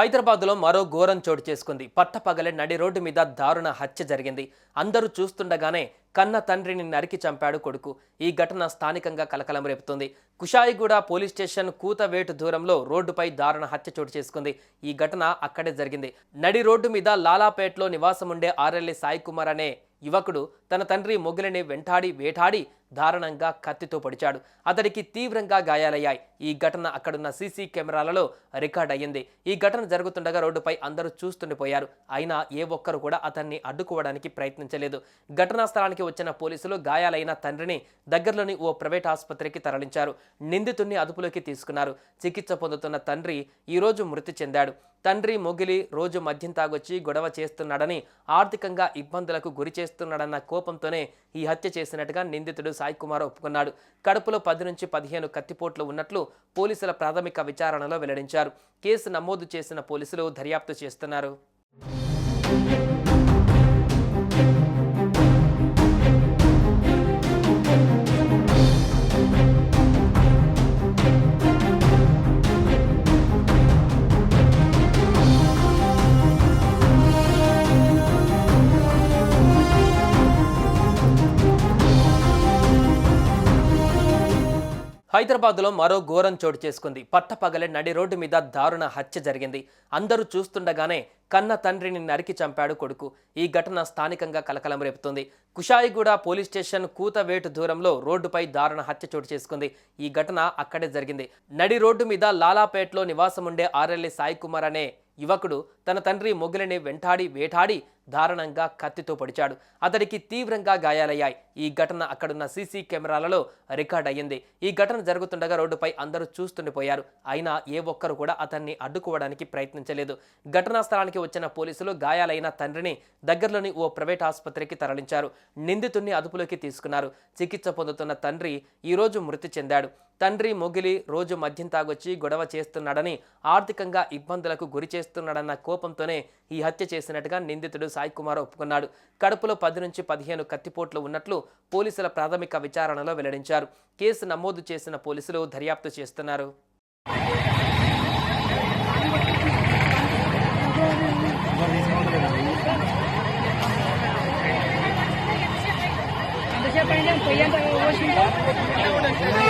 హైదరాబాద్లో మరో ఘోరం చోటు చేసుకుంది. పట్టపగలే నడి రోడ్డు మీద దారుణ హత్య జరిగింది. అందరూ చూస్తుండగానే కన్న తండ్రిని నరికి చంపాడు కొడుకు. ఈ ఘటన స్థానికంగా కలకలం రేపుతుంది. కుషాయిగూడ పోలీస్ స్టేషన్ కూతవేటు దూరంలో రోడ్డుపై దారుణ హత్య చోటు చేసుకుంది. ఈ ఘటన అక్కడే జరిగింది. నడి రోడ్డు మీద లాలాపేట్లో నివాసముండే ఆర్ఎల్ఏ సాయి కుమార్ అనే యువకుడు తన తండ్రి మొగిలిని వెంటాడి వేటాడి దారుణంగా కత్తితో పొడిచాడు. అతడికి తీవ్రంగా గాయాలయ్యాయి. ఈ ఘటన అక్కడున్న సీసీ కెమెరాలలో రికార్డ్ అయ్యింది. ఈ ఘటన జరుగుతుండగా రోడ్డుపై అందరూ చూస్తుండిపోయారు అయినా ఏ ఒక్కరు కూడా అతన్ని అడ్డుకోవడానికి ప్రయత్నించలేదు. ఘటనా స్థలానికి వచ్చిన పోలీసులు గాయాలైన తండ్రిని దగ్గరలోని ఓ ప్రైవేట్ ఆసుపత్రికి తరలించారు. నిందితుడిని అదుపులోకి తీసుకున్నారు. చికిత్స పొందుతున్న తండ్రి ఈరోజు మృతి చెందాడు. తండ్రి మొగిలి రోజు మద్యం తాగొచ్చి గొడవ చేస్తున్నాడని ఆర్థికంగా ఇబ్బందులకు గురి చేస్తున్నాడన్న కోపంతోనే ఈ హత్య చేసినట్టుగా నిందితుడు సాయి కుమార్ ఒప్పుకున్నాడు. కడుపులో పది నుంచి పదిహేను కత్తిపోట్లు ఉన్నట్లు పోలీసుల ప్రాథమిక విచారణలో వెల్లడించారు. కేసు నమోదు చేసిన పోలీసులు దర్యాప్తు చేస్తున్నారు. హైదరాబాద్లో మరో ఘోరం చోటు చేసుకుంది. పట్టపగలే నడి రోడ్డు మీద దారుణ హత్య జరిగింది. అందరూ చూస్తుండగానే కన్న తండ్రిని నరికి చంపాడు కొడుకు. ఈ ఘటన స్థానికంగా కలకలం రేపుతుంది. కుషాయిగూడ పోలీస్ స్టేషన్ కూతవేటు దూరంలో రోడ్డుపై దారుణ హత్య చోటు చేసుకుంది. ఈ ఘటన అక్కడే జరిగింది. నడి రోడ్డు మీద లాలాపేట్లో నివాసముండే ఆర్ఎల్ఏ సాయి కుమార్ అనే యువకుడు తన తండ్రి మొగిలిని వెంటాడి వేటాడి దారుణంగా కత్తితో పొడిచాడు. అతడికి తీవ్రంగా గాయాలయ్యాయి. ఈ ఘటన అక్కడున్న సీసీ కెమెరాలలో రికార్డ్ అయ్యింది. ఈ ఘటన జరుగుతుండగా రోడ్డుపై అందరూ చూస్తుండిపోయారు అయినా ఏ ఒక్కరు కూడా అతన్ని అడ్డుకోవడానికి ప్రయత్నించలేదు. ఘటనా స్థలానికి వచ్చిన పోలీసులు గాయాలైన తండ్రిని దగ్గరలోని ఓ ప్రైవేట్ ఆసుపత్రికి తరలించారు. నిందితుడిని అదుపులోకి తీసుకున్నారు. చికిత్స పొందుతున్న తండ్రి ఈరోజు మృతి చెందాడు. తండ్రి మొగిలి రోజు మద్యం తాగొచ్చి గొడవ చేస్తున్నాడని ఆర్థికంగా ఇబ్బందులకు గురి చేస్తున్నాడన్న కోపంతోనే ఈ హత్య చేసినట్టుగా నిందితుడు సాయి కుమార్ ఒప్పుకున్నాడు. కడుపులో పది నుంచి పదిహేను కత్తిపోట్లు ఉన్నట్లు పోలీసుల ప్రాథమిక విచారణలో వెల్లడించారు. కేసు నమోదు చేసిన పోలీసులు దర్యాప్తు చేస్తున్నారు. ఎంతసేపు